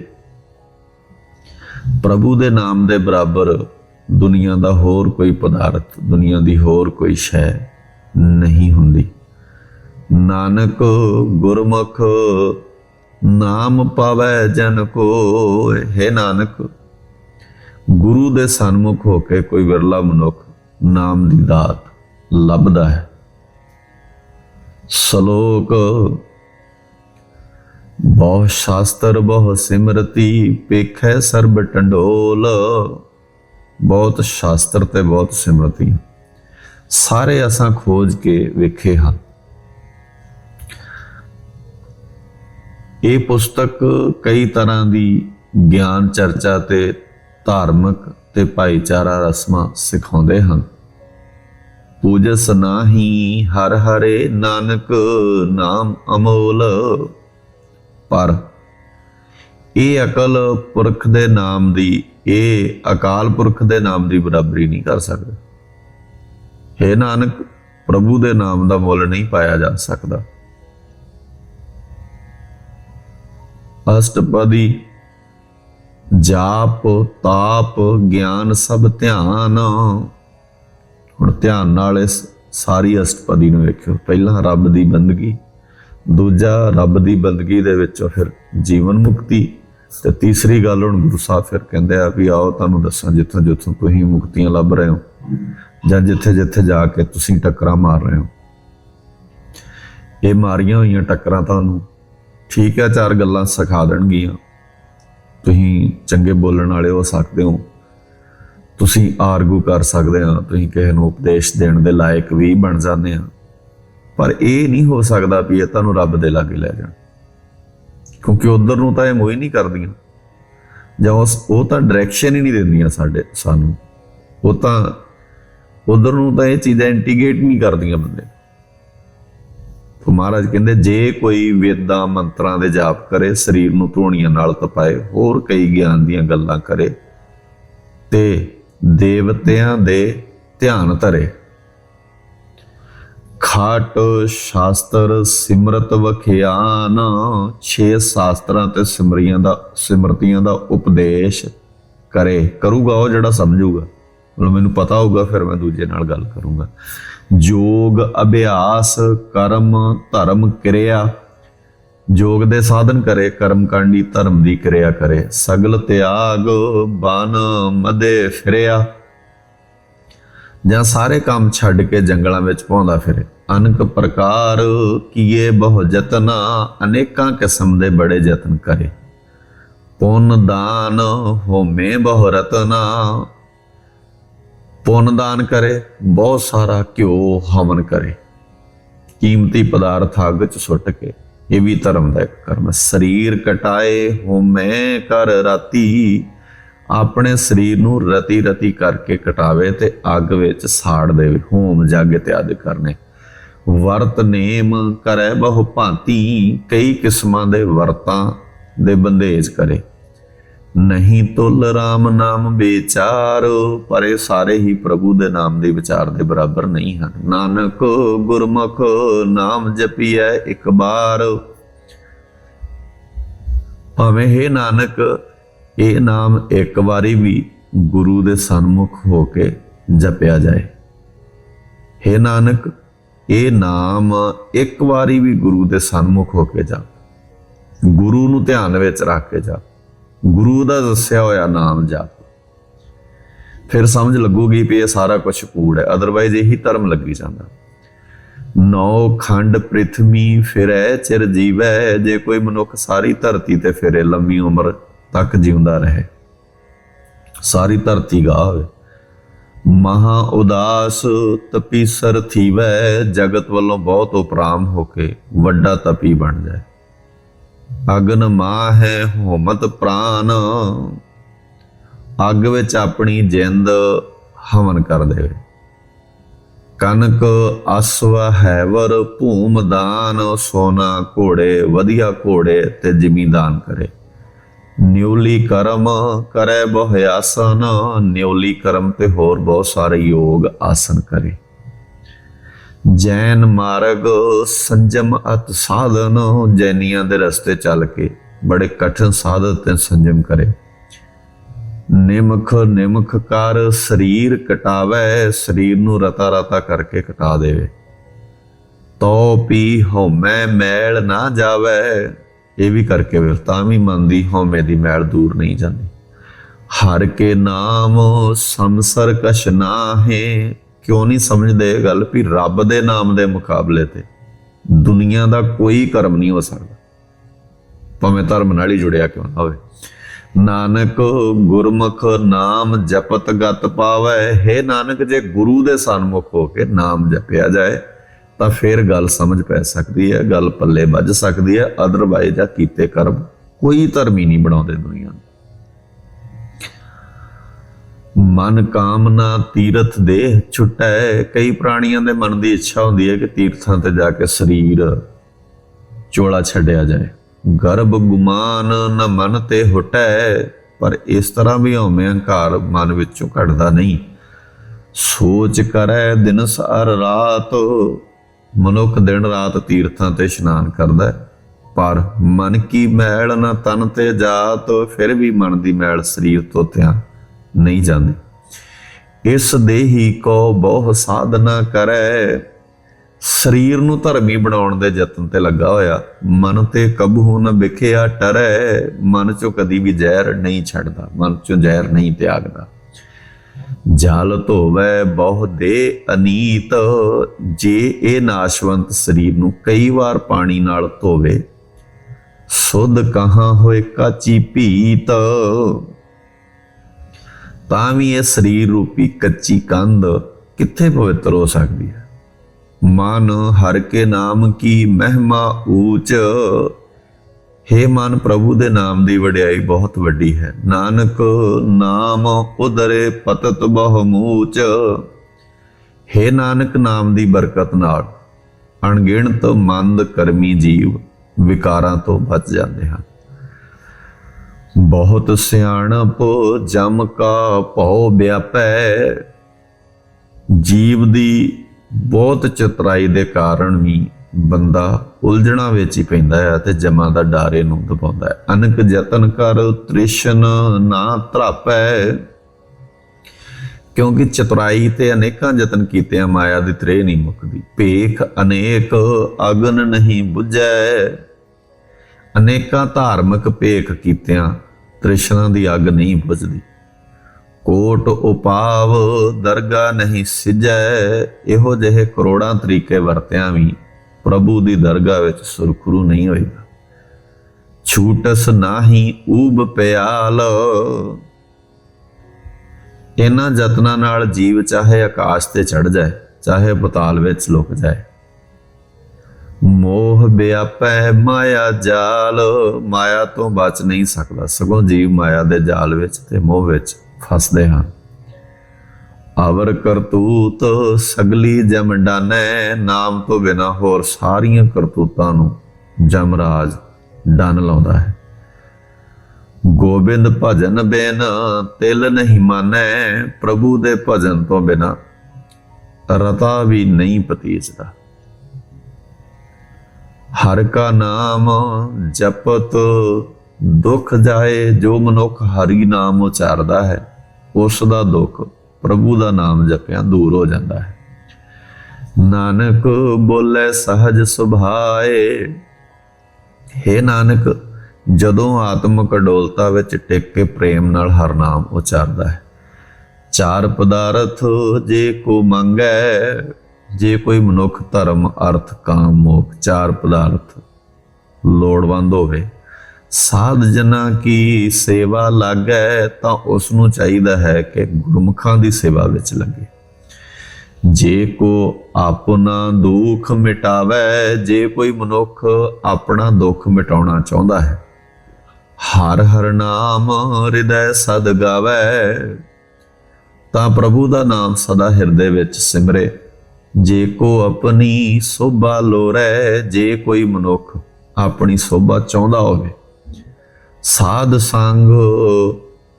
ਪ੍ਰਭੂ ਦੇ ਨਾਮ ਦੇ ਬਰਾਬਰ ਦੁਨੀਆ ਦਾ ਹੋਰ ਕੋਈ ਪਦਾਰਥ, ਦੁਨੀਆ ਦੀ ਹੋਰ ਕੋਈ ਸ਼ੈ ਨਹੀਂ ਹੁੰਦੀ। ਨਾਨਕ ਗੁਰਮੁਖ ਨਾਮ ਪਾਵੈ ਜਨ ਕੋ ਹੈ ਨਾਨਕ, ਗੁਰੂ ਦੇ ਸਨਮੁਖ ਹੋ ਕੇ ਕੋਈ ਵਿਰਲਾ ਮਨੁੱਖ ਨਾਮ ਦੀ ਦਾਤ ਲੱਭਦਾ ਹੈ। ਸ਼ਲੋਕ, ਬਹੁ ਸ਼ਾਸਤਰ ਬਹੁ ਸਿਮਰਤੀ ਪੇਖੈ ਸਰਬ ਟੰਡੋਲ। ਬਹੁਤ ਸ਼ਾਸਤਰ ਤੇ ਬਹੁਤ ਸਿਮਰਤੀ। ਸਾਰੇ ਅਸਾਂ ਖੋਜ ਕੇ ਵੇਖੇ ਹਨ। ਇਹ ਪੁਸਤਕ ਕਈ ਤਰ੍ਹਾਂ ਦੀ ਗਿਆਨ, ਚਰਚਾ ਤੇ ਧਾਰਮਿਕ ਤੇ ਭਾਈਚਾਰਾ ਰਸਮਾਂ ਸਿਖਾਉਂਦੇ ਹਨ। ਪੂਜਸ ਨਾਹੀ ਹਰ ਹਰੇ ਨਾਨਕ ਨਾਮ ਅਮੋਲ। ਪਰ ਇਹ ਅਕਲ ਪੁਰਖ ਦੇ ਨਾਮ ਦੀ, ਇਹ ਅਕਾਲ ਪੁਰਖ ਦੇ ਨਾਮ ਦੀ ਬਰਾਬਰੀ ਨਹੀਂ ਕਰ ਸਕਦਾ। ਹੈ ਨਾਨਕ, ਪ੍ਰਭੂ ਦੇ ਨਾਮ ਦਾ ਮੁੱਲ ਨਹੀਂ ਪਾਇਆ ਜਾ ਸਕਦਾ। ਅਸ਼ਟਪਦੀ, ਜਾਪ, ਤਾਪ, ਗਿਆਨ ਸਭ ਧਿਆਨ। ਹੁਣ ਧਿਆਨ ਨਾਲ ਇਸ ਸਾਰੀ ਅਸ਼ਟਪਦੀ ਨੂੰ ਵੇਖਿਓ। ਪਹਿਲਾਂ ਰੱਬ ਦੀ ਬੰਦਗੀ, ਦੂਜਾ ਰੱਬ ਦੀ ਬੰਦਗੀ ਦੇ ਵਿੱਚੋਂ ਫਿਰ ਜੀਵਨ ਮੁਕਤੀ, ਤੇ ਤੀਸਰੀ ਗੱਲ ਹੁਣ ਗੁਰੂ ਸਾਹਿਬ ਫਿਰ ਕਹਿੰਦੇ ਆ ਵੀ ਆਓ ਤੁਹਾਨੂੰ ਦੱਸਾਂ ਜਿੱਥੋਂ ਜਿੱਥੋਂ ਤੁਸੀਂ ਮੁਕਤੀਆਂ ਲੱਭ ਰਹੇ ਹੋ। ਜਾਂ ਜਿੱਥੇ ਜਿੱਥੇ ਜਾ ਕੇ ਤੁਸੀਂ ਟੱਕਰਾਂ ਮਾਰ ਰਹੇ ਹੋ। ਇਹ ਮਾਰੀਆਂ ਹੋਈਆਂ ਟੱਕਰਾਂ ਤੁਹਾਨੂੰ ਠੀਕ ਹੈ ਚਾਰ ਗੱਲਾਂ ਸਿਖਾ ਦੇਣਗੀਆਂ। ਤੁਸੀਂ ਚੰਗੇ ਬੋਲਣ ਵਾਲੇ ਹੋ ਸਕਦੇ ਹੋ। ਤੁਸੀਂ ਆਰਗੂ ਕਰ ਸਕਦੇ ਹੋ ਤੁਸੀਂ ਕਿਸੇ ਨੂੰ ਉਪਦੇਸ਼ ਦੇਣ ਦੇ ਲਾਇਕ ਵੀ ਬਣ ਜਾਂਦੇ ਆ। ਪਰ ਇਹ ਨਹੀਂ ਹੋ ਸਕਦਾ ਵੀ ਇਹ ਤੁਹਾਨੂੰ ਰੱਬ ਦੇ ਲਾਗੇ ਲੈ ਜਾਣ। ਕਿਉਂਕਿ ਉਧਰ ਨੂੰ ਤਾਂ ਇਹ ਮੋਈ ਨਹੀਂ ਕਰਦੀਆਂ। ਜਾਂ ਉਸ ਉਹ ਤਾਂ ਡਾਇਰੈਕਸ਼ਨ ਹੀ ਨਹੀਂ ਦਿੰਦੀਆਂ ਸਾਡੇ ਸਾਨੂੰ। ਉਹ ਤਾਂ ਉਧਰ ਨੂੰ ਤਾਂ ਇਹ ਚੀਜ਼ਾਂ ਇੰਟੀਗ੍ਰੇਟ ਨਹੀਂ ਕਰਦੀਆਂ ਬੰਦੇ। ਤੋ ਮਹਾਰਾਜ ਕਹਿੰਦੇ, ਜੇ ਕੋਈ ਵੇਦਾਂ ਮੰਤਰਾਂ ਦੇ ਜਾਪ ਕਰੇ, ਸਰੀਰ ਨੂੰ ਧੋਣੀਆਂ ਨਾਲ ਤਪਾਏ, ਹੋਰ ਕਈ ਗਿਆਨ ਦੀਆਂ ਗੱਲਾਂ ਕਰੇ, ਤੇ ਦੇਵਤਿਆਂ ਦੇ ਧਿਆਨ ਧਰੇ। ਖਾਟ, ਸ਼ਾਸਤਰ, ਸਿਮਰਤ ਵਖਿਆਨ, ਛੇ ਸ਼ਾਸਤਰਾਂ ਤੇ ਸਿਮਰੀਆਂ ਦਾ, ਸਿਮਰਤੀਆਂ ਦਾ ਉਪਦੇਸ਼ ਕਰੇ। ਕਰੂਗਾ ਉਹ ਜਿਹੜਾ ਸਮਝੂਗਾ। ਮਤਲਬ ਮੈਨੂੰ ਪਤਾ ਹੋਊਗਾ, ਫਿਰ ਮੈਂ ਦੂਜੇ ਨਾਲ ਗੱਲ ਕਰੂੰਗਾ। ਯੋਗ ਅਭਿਆਸ, ਕਰਮ, ਧਰਮ, ਕਿਰਿਆ। ਯੋਗ ਦੇ ਸਾਧਨ ਕਰੇ ਕਰਮ ਕਾਂਡੀ ਧਰਮ ਦੀ ਕਿਰਿਆ ਕਰੇ। ਸਗਲ ਤਿਆਗ, ਬਨ, ਮਦੇ, ਫਿਰਿਆ। ਜਾਂ ਸਾਰੇ ਕੰਮ ਛੱਡ ਕੇ ਜੰਗਲਾਂ ਵਿੱਚ ਪਾਉਂਦਾ ਫਿਰੇ। ਅਨਕ ਪ੍ਰਕਾਰ ਕੀਏ ਬਹੁ ਜਤਨਾ ਅਨੇਕਾਂ ਕਿਸਮ ਦੇ ਬੜੇ ਯਤਨ ਕਰੇ। ਪੁੰਨ ਦਾਨ ਹੋਮੇ ਬਹੁ ਰਤਨਾ ਪੁੰਨ ਦਾਨ ਕਰੇ, ਬਹੁਤ ਸਾਰਾ ਘਿਓ ਹਵਨ ਕਰੇ। ਕੀਮਤੀ ਪਦਾਰਥ ਅੱਗ 'ਚ ਸੁੱਟ ਕੇ, ਇਹ ਵੀ ਧਰਮ ਦਾ ਇੱਕ ਕਰਮ ਸਰੀਰ ਕਟਾਏ ਹੋਮੈ ਕਰ ਰਾਤੀ, ਆਪਣੇ ਸਰੀਰ ਨੂੰ ਰਤੀ ਰਤੀ ਕਰਕੇ ਕਟਾਵੇ ਤੇ ਅੱਗ ਵਿੱਚ ਸਾੜ ਦੇਵੇ। ਹੋਮ ਜਗ ਇਤਿਆਦਿ ਕਰਨੇ। ਵਰਤ ਨੇਮ ਕਰੈ ਬਹੁ ਭਾਂਤੀ, ਕਈ ਕਿਸਮਾਂ ਦੇ ਵਰਤਾਂ ਦੇ ਬੰਦੇਜ ਕਰੇ। ਨਹੀਂ ਤੁਲ RAM ਨਾਮ ਵਿਚਾਰ, ਪਰ ਇਹ ਸਾਰੇ ਹੀ ਪ੍ਰਭੂ ਦੇ ਨਾਮ ਦੇ ਵਿਚਾਰ ਦੇ ਬਰਾਬਰ ਨਹੀਂ ਹਨ। ਨਾਨਕ ਗੁਰਮੁਖ ਨਾਮ ਜਪੀਐ ਇੱਕ ਬਾਰ। ਭਾਵੇਂ ਹੈ ਨਾਨਕ, ਇਹ ਨਾਮ ਇੱਕ ਵਾਰੀ ਵੀ ਗੁਰੂ ਦੇ ਸਨਮੁਖ ਹੋ ਕੇ ਜਪਿਆ ਜਾਏ। ਹੈ ਨਾਨਕ, ਇਹ ਨਾਮ ਇੱਕ ਵਾਰੀ ਵੀ ਗੁਰੂ ਦੇ ਸਨਮੁਖ ਹੋ ਕੇ ਜਾ। ਗੁਰੂ ਨੂੰ ਧਿਆਨ ਵਿੱਚ ਰੱਖ ਕੇ ਜਾ। ਗੁਰੂ ਦਾ ਦੱਸਿਆ ਹੋਇਆ ਨਾਮ ਜਪ। ਫਿਰ ਸਮਝ ਲੱਗੂਗੀ ਵੀ ਇਹ ਸਾਰਾ ਕੁਝ ਕੂੜ ਹੈ ਅਦਰਵਾਈਜ਼ ਇਹੀ ਧਰਮ ਲੱਗੀ ਜਾਂਦਾ। ਨੌ ਖੰਡ ਪ੍ਰਿਥਵੀ ਫਿਰੈ, ਚਿਰ ਜੀਵੈ, ਜੇ ਕੋਈ ਮਨੁੱਖ ਸਾਰੀ ਧਰਤੀ ਤੇ ਫਿਰੇ, ਲੰਮੀ ਉਮਰ ਤੱਕ ਜਿਉਂਦਾ ਰਹੇ। ਸਾਰੀ ਧਰਤੀ ਗਾ ਹੋਵੇ ਮਹਾ ਉਦਾਸ ਤਪੀ ਸਰ ਥੀਵੈ, ਜਗਤ ਵੱਲੋਂ ਬਹੁਤ ਉਪਰਾਮ ਹੋ ਕੇ ਵੱਡਾ ਤਪੀ ਬਣ ਜਾਏ। ਅਗਨ ਮਾਹੈ ਹੋਮਤ ਪ੍ਰਾਨ। ਅੱਗ ਵਿੱਚ ਆਪਣੀ ਜਿੰਦ ਹਵਨ ਕਰ ਦੇਵੇ। ਕਨਕ ਅਸਵ ਹੈਵਰ ਭੂਮਦਾਨ ਸੋਨਾ ਘੋੜੇ ਵਧੀਆ ਘੋੜੇ ਤੇ ਜ਼ਿਮੀਦਾਨ ਕਰੇ। ਨਿਉਲੀ ਕਰਮ ਕਰੇ ਬਹੁ ਆਸਨ, ਨਿਉਲੀ ਕਰਮ ਤੇ ਹੋਰ ਬਹੁਤ ਸਾਰੇ ਯੋਗ ਆਸਨ ਕਰੇ। ਜੈਨ ਮਾਰਗ ਸੰਜਮ ਅਤ ਸਾਧਨ, ਜੈਨੀਆਂ ਦੇ ਰਸਤੇ ਚੱਲ ਕੇ ਬੜੇ ਕਠਿਨ ਸਾਧਨ ਤੇ ਸੰਜਮ ਕਰੇ। ਨਿਮਖ ਨਿਮਖ ਕਰ ਸਰੀਰ ਕਟਾਵੇ, ਸਰੀਰ ਨੂੰ ਰਤਾ ਰਤਾ ਕਰਕੇ ਕਟਾ ਦੇਵੇ। ਤੋ ਪੀ ਹਉਮੈ ਮੈਲ ਨਾ ਜਾਵੇ। ਇਹ ਵੀ ਕਰਕੇ ਵਿਰਤਾ ਵੀ ਮਨ ਦੀ ਹਉਮੈ ਦੀ ਮੈਲ ਦੂਰ ਨਹੀਂ ਜਾਂਦੀ। ਹਰ ਕੇ ਨਾਮ ਸੰਸਰ ਕਛ ਨਾਹੇ ਕਿਉਂ ਨਹੀਂ ਸਮਝਦੇ ਇਹ ਗੱਲ ਵੀ ਰੱਬ ਦੇ ਨਾਮ ਦੇ ਮੁਕਾਬਲੇ ਤੇ ਦੁਨੀਆ ਦਾ ਕੋਈ ਕਰਮ ਨਹੀਂ ਹੋ ਸਕਦਾ। ਭਾਵੇਂ ਧਰਮ ਨਾਲ ਹੀ ਜੁੜਿਆ ਕਿਉਂ ਨਾ ਹੋਵੇ। ਨਾਨਕ ਗੁਰਮੁਖ ਨਾਮ ਜਪਤ ਗਤ ਪਾਵੈ। ਹੈ ਨਾਨਕ, ਜੇ ਗੁਰੂ ਦੇ ਸਨਮੁਖ ਹੋ ਕੇ ਨਾਮ ਜਪਿਆ ਜਾਏ, ਤਾਂ ਫਿਰ ਗੱਲ ਸਮਝ ਪੈ ਸਕਦੀ ਹੈ, ਗੱਲ ਪੱਲੇ ਵੱਜ ਸਕਦੀ ਹੈ ਅਦਰਵਾਈਜ਼ ਆ ਕੀਤੇ ਕਰਮ ਕੋਈ ਧਰਮੀ ਨਹੀਂ ਬਣਾਉਂਦੇ ਦੁਨੀਆ ਨੂੰ। ਮਨ ਕਾਮਨਾ ਤੀਰਥ ਦੇਹ ਛੁਟੈ। ਕਈ ਪ੍ਰਾਣੀਆਂ ਦੇ ਮਨ ਦੀ ਇੱਛਾ ਹੁੰਦੀ ਹੈ ਕਿ ਤੀਰਥਾਂ ਤੇ ਜਾ ਕੇ ਸਰੀਰ ਚੋਲਾ ਛੱਡਿਆ ਜਾਏ। ਗਰਭ ਗੁਮਾਨ ਨ ਮਨ ਤੇ ਹੁਟੈ। ਪਰ ਇਸ ਤਰ੍ਹਾਂ ਵੀ ਹਉਮੈ ਹੰਕਾਰ ਮਨ ਵਿੱਚੋਂ ਘਟਦਾ ਨਹੀਂ। ਸੋਚ ਕਰੈ ਦਿਨ ਸਾਰ ਰਾਤ। ਮਨੁੱਖ ਦਿਨ ਰਾਤ ਤੀਰਥਾਂ ਤੇ ਇਸ਼ਨਾਨ ਕਰਦਾ ਹੈ। ਪਰ ਮਨ ਕੀ ਮੈਲ ਨਾ ਤਨ ਤੇ ਜਾਤ, ਫਿਰ ਵੀ ਮਨ ਦੀ ਮੈਲ ਸਰੀਰ ਤੋਂ ਧਿਆਨ ਨਹੀਂ ਜਾਂਦੀ। ਇਸ ਦੇਹੀ ਕੋ ਬਹੁ ਸਾਧਨਾ ਕਰੈ। ਸਰੀਰ ਨੂੰ ਧਰਮੀ ਬਣਾਉਣ ਦੇ ਯਤਨ ਤੇ ਲੱਗਾ ਹੋਇਆ। ਮਨ ਤੇ ਕਬਹੂ ਨ ਵਿਖਿਆ ਟਰੈ। ਮਨ ਚੋਂ ਕਦੀ ਵੀ ਜ਼ਹਿਰ ਨਹੀਂ ਛੱਡਦਾ। ਮਨ ਚੋਂ ਜ਼ਹਿਰ ਨਹੀਂ ਤਿਆਗਦਾ। ਜਲ ਧੋਵੈ ਬਹੁ ਦੇ ਅਨੀਤ। ਜੇ ਇਹ ਨਾਸ਼ਵੰਤ ਸਰੀਰ ਨੂੰ ਕਈ ਵਾਰ ਪਾਣੀ ਨਾਲ ਧੋਵੇ, ਸੁਧ ਕਹਾਂ ਹੋਏ ਕਾਚੀ ਭੀਤ ਤਾਂ ਵੀ ਇਹ ਸਰੀਰ ਰੂਪੀ ਕੱਚੀ ਕੰਧ ਕਿੱਥੇ ਪਵਿੱਤਰ ਹੋ ਸਕਦੀ ਹੈ? ਮਨ ਹਰ ਕੇ ਨਾਮ ਕੀ ਮਹਿਮਾ ਊਚ। ਹੇ ਮਨ ਪ੍ਰਭੂ ਦੇ ਨਾਮ ਦੀ ਵਡਿਆਈ ਬਹੁਤ ਵੱਡੀ ਹੈ। ਨਾਨਕ ਨਾਮ ਉਦਰੇ ਪਤਤ ਬਹੁ ਮੂਚ। ਹੇ ਨਾਨਕ ਨਾਮ ਦੀ ਬਰਕਤ ਨਾਲ ਅਣਗਿਣਤ ਮੰਦ ਕਰਮੀ ਜੀਵ ਵਿਕਾਰਾਂ ਤੋਂ ਬਚ ਜਾਂਦੇ ਹਨ। ਬਹੁਤ ਸਿਆਣਪ ਜਮ ਕਾ ਭਉ ਵਿਆਪੈ। ਜੀਵ ਦੀ ਬਹੁਤ ਚਤਰਾਈ ਦੇ ਕਾਰਨ ਵੀ ਬੰਦਾ ਉਲਝਣਾ ਵਿੱਚ ਹੀ ਪੈਂਦਾ ਹੈ ਤੇ ਜਮਾਂ ਦਾ ਡਾਰੇ ਨੂੰ ਦਬਾਉਂਦਾ ਹੈ। ਅਨਕ ਯਤਨ ਕਰ ਤ੍ਰਿਸ਼ਨ ਨਾ ਧਰਾਪੈ। ਕਿਉਂਕਿ ਚਤੁਰਾਈ ਤੇ ਅਨੇਕਾਂ ਯਤਨ ਕੀਤਿਆਂ ਮਾਇਆ ਦੀ ਤ੍ਰੇ ਨਹੀਂ ਮੁੱਕਦੀ। ਭੇਖ ਅਨੇਕ ਅਗਨ ਨਹੀਂ 부ਝੈ ਅਨੇਕਾਂ ਧਾਰਮਿਕ ਭੇਖ ਕੀਤਿਆਂ ਤ੍ਰਿਸ਼ਨਾ ਦੀ ਅੱਗ ਨਹੀਂ ਬੁਝਦੀ। ਕੋਟ ਉਪਾਵ ਦਰਗਾ ਨਹੀਂ ਸਿਜੈ, ਇਹੋ ਜਿਹੇ ਕਰੋੜਾਂ ਤਰੀਕੇ ਵਰਤਿਆਂ ਵੀ ਪ੍ਰਭੂ ਦੀ ਦਰਗਾਹ ਵਿੱਚ ਸੁਰਖਰੂ ਨਹੀਂ ਹੋਏਗਾ ਛੂਟਸ ਨਾਹੀ ਊਬ ਪਿਆਲ। ਇਹਨਾਂ ਯਤਨਾਂ ਨਾਲ ਜੀਵ ਚਾਹੇ ਆਕਾਸ਼ ਤੇ ਚੜ ਜਾਏ, ਚਾਹੇ ਪਤਾਲ ਵਿੱਚ ਲੁਕ ਜਾਏ। ਮੋਹ ਵਿਆਪੈ ਮਾਇਆ ਜਾਲ। ਮਾਇਆ ਤੋਂ ਬਚ ਨਹੀਂ ਸਕਦਾ। ਸਗੋਂ ਜੀਵ ਮਾਇਆ ਦੇ ਜਾਲ ਵਿੱਚ ਤੇ ਮੋਹ ਵਿੱਚ ਫਸਦੇ ਹਨ। ਅਵਰ ਕਰਤੂਤ ਸਗਲੀ ਜਮ ਡਾਨੈ। ਨਾਮ ਤੋਂ ਬਿਨਾ ਹੋਰ ਸਾਰੀਆਂ ਕਰਤੂਤਾਂ ਨੂੰ ਜਮਰਾਜ ਡਨ ਲਾਉਂਦਾ ਹੈ। ਗੋਬਿੰਦ ਭਜਨ ਬਿਨ ਤਿਲ ਨਹੀਂ ਮਾਨੈ। ਪ੍ਰਭੂ ਦੇ ਭਜਨ ਤੋਂ ਬਿਨਾ ਰਤਾ ਵੀ ਨਹੀਂ ਪਤੀਜਦਾ। ਹਰ ਕਾ ਨਾਮ ਜਪਤ ਦੁੱਖ ਜਾਏ, ਜੋ ਮਨੁੱਖ ਹਰੀ ਨਾਮ ਉਚਾਰਦਾ ਹੈ, ਉਸ ਦਾ ਦੁੱਖ ਪ੍ਰਭੂ ਦਾ ਨਾਮ ਜਪਿਆ ਦੂਰ ਹੋ ਜਾਂਦਾ ਹੈ। ਨਾਨਕ ਬੋਲੇ ਸਹਜ ਸੁਭਾਏ। हे ਨਾਨਕ, ਜਦੋਂ ਆਤਮਿਕ ਅਡੋਲਤਾ ਵਿੱਚ ਟਿਕ ਕੇ ਪ੍ਰੇਮ ਨਾਲ ਹਰ ਨਾਮ ਉਚਾਰਦਾ ਹੈ, ਚਾਰ ਪਦਾਰਥ ਜੇ ਕੋ ਮੰਗੈ ਜੇ ਕੋਈ ਮਨੁੱਖ ਧਰਮ, ਅਰਥ, ਕਾਮ ਮੋਖ ਚਾਰ ਪਦਾਰਥ ਲੋੜਵੰਦ ਹੋਵੇ, ਸਾਧ ਜਨਾਂ ਕੀ ਸੇਵਾ ਲਾਗੈ, ਤਾਂ ਉਸ ਨੂੰ ਚਾਹੀਦਾ ਹੈ ਕਿ ਗੁਰਮੁਖਾਂ ਦੀ ਸੇਵਾ ਵਿੱਚ ਲੱਗੇ। ਜੇ ਕੋ ਆਪਣਾ ਦੁੱਖ ਮਿਟਾਵੇ, ਜੇ ਕੋਈ ਮਨੁੱਖ ਆਪਣਾ ਦੁੱਖ ਮਿਟਾਉਣਾ ਚਾਹੁੰਦਾ ਹੈ, ਹਰ ਹਰ ਨਾਮ ਹਿਰਦੈ ਸਦ ਗਾਵੇ, ਤਾਂ ਪ੍ਰਭੂ ਦਾ ਨਾਮ ਸਦਾ ਹਿਰਦੇ ਵਿੱਚ ਸਿਮਰੇ। ਜੇ ਕੋ ਆਪਣੀ ਸੋਭਾ ਲੋਰੈ ਜੇ ਕੋਈ ਮਨੁੱਖ ਆਪਣੀ ਸੋਭਾ ਚਾਹੁੰਦਾ ਹੋਵੇ। ਸਾਧ ਸੰਗ,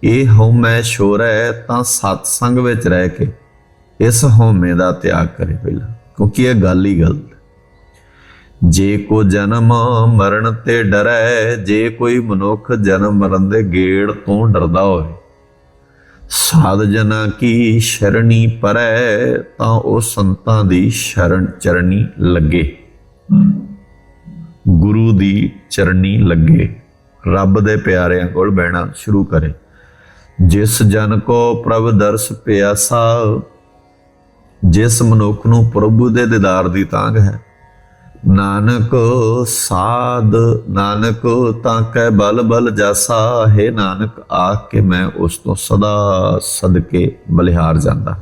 ਇਹ ਹਉਮੈ ਸ਼ੋਰੈ ਤਾਂ ਸਤ ਸੰਗ ਵਿੱਚ ਰਹਿ ਕੇ ਇਸ ਹਉਮੈ ਦਾ ਤਿਆਗ ਕਰੇ ਪਹਿਲਾਂ, ਕਿਉਂਕਿ ਇਹ ਗੱਲ ਹੀ ਗਲਤ ਜੇ ਕੋ ਜਨਮ ਮਰਨ ਤੇ ਡਰੈ, ਜੇ ਕੋਈ ਮਨੁੱਖ ਜਨਮ ਮਰਨ ਦੇ ਗੇੜ ਤੋਂ ਡਰਦਾ ਹੋਵੇ ਸਾਧ ਜਨਾਂ ਕੀ ਸ਼ਰਣੀ ਪਰੈ, ਤਾਂ ਉਹ ਸੰਤਾਂ ਦੀ ਸ਼ਰਨ ਚਰਣੀ ਲੱਗੇ। ਗੁਰੂ ਦੀ ਚਰਣੀ ਲੱਗੇ। ਰੱਬ ਦੇ ਪਿਆਰਿਆਂ ਕੋਲ ਬਹਿਣਾ ਸ਼ੁਰੂ ਕਰੇ। ਜਿਸ ਜਨ ਕੋ ਪ੍ਰਭ ਦਰਸ ਪਿਆਸਾ, ਜਿਸ ਮਨੁੱਖ ਨੂੰ ਪ੍ਰਭੂ ਦੇ ਦੀਦਾਰ ਦੀ ਤਾਂਗ ਹੈ ਨਾਨਕ ਸਾਧ, ਨਾਨਕ ਤਾਂ ਕੈ ਬਲ ਬਲ ਜਾਸਾ, ਹੈ ਨਾਨਕ ਆਖ ਕੇ ਮੈਂ ਉਸ ਤੋਂ ਸਦਾ ਸਦਕੇ ਬਲਿਹਾਰ ਜਾਂਦਾ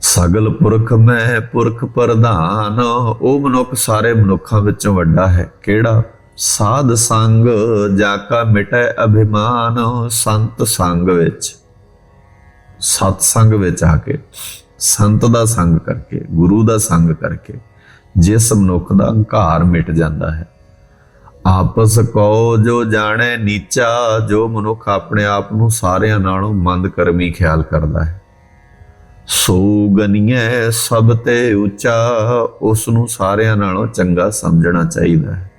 ਸਗਲ ਪੁਰਖ ਮੈਂ ਪੁਰਖ ਪ੍ਰਧਾਨ, ਉਹ ਮਨੁੱਖ ਸਾਰੇ ਮਨੁੱਖਾਂ ਵਿੱਚੋਂ ਵੱਡਾ ਹੈ। ਕਿਹੜਾ? ਸਾਧ ਸੰਗ ਜਾ ਕਾ ਮਿਟੈ ਅਭਿਮਾਨ, ਸੰਤ ਸੰਗ ਵਿੱਚ। ਸਤ ਸੰਗ ਵਿੱਚ ਆ ਕੇ, ਸੰਤ ਦਾ ਸੰਗ ਕਰਕੇ, ਗੁਰੂ ਦਾ ਸੰਗ ਕਰਕੇ ਜਿਸ ਮਨੁੱਖ ਦਾ ਹੰਕਾਰ ਮਿਟ ਜਾਂਦਾ ਹੈ। ਆਪਸ ਕੋ ਜੋ ਜਾਣੇ ਨੀਚਾ, ਜੋ ਮਨੁੱਖ ਆਪਣੇ ਆਪ ਨੂੰ ਸਾਰਿਆਂ ਨਾਲੋਂ ਮੰਦ ਕਰਮੀ ਖਿਆਲ ਕਰਦਾ ਹੈ। ਸੋ ਗਨੀਏ ਸਭ ਤੇ ਉੱਚਾ, ਉਸ ਨੂੰ ਸਾਰਿਆਂ ਨਾਲੋਂ ਚੰਗਾ ਸਮਝਣਾ ਚਾਹੀਦਾ ਹੈ।